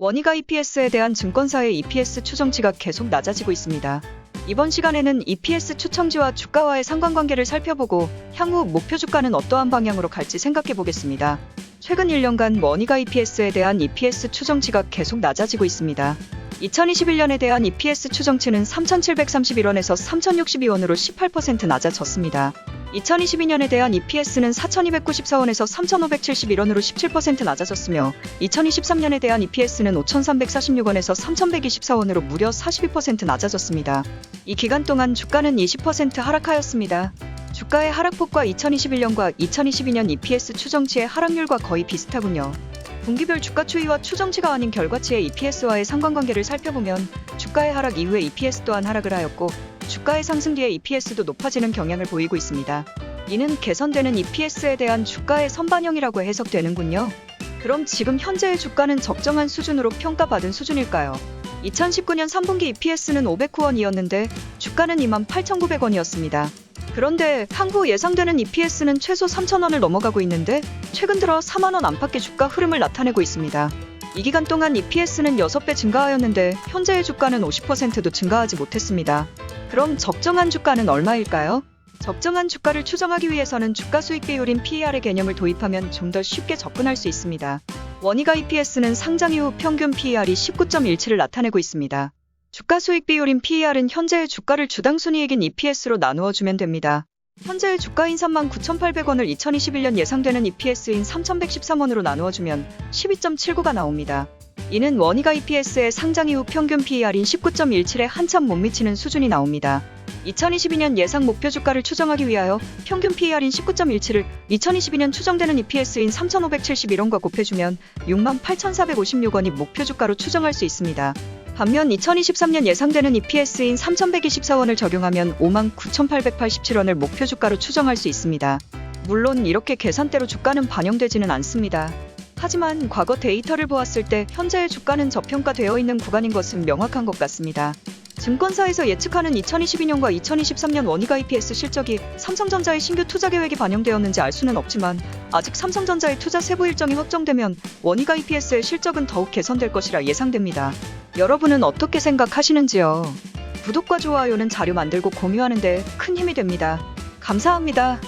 원희가 EPS에 대한 증권사의 EPS 추정치가 계속 낮아지고 있습니다. 이번 시간에는 EPS 추정치와 주가와의 상관관계를 살펴보고 향후 목표 주가는 어떠한 방향으로 갈지 생각해 보겠습니다. 최근 1년간 원희가 EPS에 대한 EPS 추정치가 계속 낮아지고 있습니다. 2021년에 대한 EPS 추정치는 3,731원에서 3,062원으로 18% 낮아졌습니다. 2022년에 대한 EPS는 4,294원에서 3,571원으로 17% 낮아졌으며 2023년에 대한 EPS는 5,346원에서 3,124원으로 무려 42% 낮아졌습니다. 이 기간 동안 주가는 20% 하락하였습니다. 주가의 하락폭과 2021년과 2022년 EPS 추정치의 하락률과 거의 비슷하군요. 분기별 주가 추이와 추정치가 아닌 결과치의 EPS와의 상관관계를 살펴보면 주가의 하락 이후에 EPS 또한 하락을 하였고 주가의 상승 뒤에 EPS도 높아지는 경향을 보이고 있습니다. 이는 개선되는 EPS에 대한 주가의 선반영이라고 해석되는군요. 그럼 지금 현재의 주가는 적정한 수준으로 평가받은 수준일까요? 2019년 3분기 EPS는 509원이었는데 주가는 28,900원이었습니다. 그런데 향후 예상되는 EPS는 최소 3,000원을 넘어가고 있는데 최근 들어 4만원 안팎의 주가 흐름을 나타내고 있습니다. 이 기간 동안 EPS는 6배 증가하였는데 현재의 주가는 50%도 증가하지 못했습니다. 그럼 적정한 주가는 얼마일까요? 적정한 주가를 추정하기 위해서는 주가 수익 비율인 PER의 개념을 도입하면 좀 더 쉽게 접근할 수 있습니다. 원희가 EPS는 상장 이후 평균 PER이 19.17을 나타내고 있습니다. 주가 수익 비율인 PER은 현재의 주가를 주당 순이익인 EPS로 나누어 주면 됩니다. 현재의 주가인 39,800원을 2021년 예상되는 EPS인 3,113원으로 나누어 주면 12.79가 나옵니다. 이는 원희가 EPS의 상장 이후 평균 PER인 19.17에 한참 못 미치는 수준이 나옵니다. 2022년 예상 목표 주가를 추정하기 위하여 평균 PER인 19.17을 2022년 추정되는 EPS인 3,571원과 곱해주면 68,456원이 목표 주가로 추정할 수 있습니다. 반면 2023년 예상되는 EPS인 3,124원을 적용하면 59,887원을 목표 주가로 추정할 수 있습니다. 물론 이렇게 계산대로 주가는 반영되지는 않습니다. 하지만 과거 데이터를 보았을 때 현재의 주가는 저평가되어 있는 구간인 것은 명확한 것 같습니다. 증권사에서 예측하는 2022년과 2023년 원희가 EPS 실적이 삼성전자의 신규 투자 계획이 반영되었는지 알 수는 없지만 아직 삼성전자의 투자 세부 일정이 확정되면 원희가 EPS의 실적은 더욱 개선될 것이라 예상됩니다. 여러분은 어떻게 생각하시는지요? 구독과 좋아요는 자료 만들고 공유하는데 큰 힘이 됩니다. 감사합니다.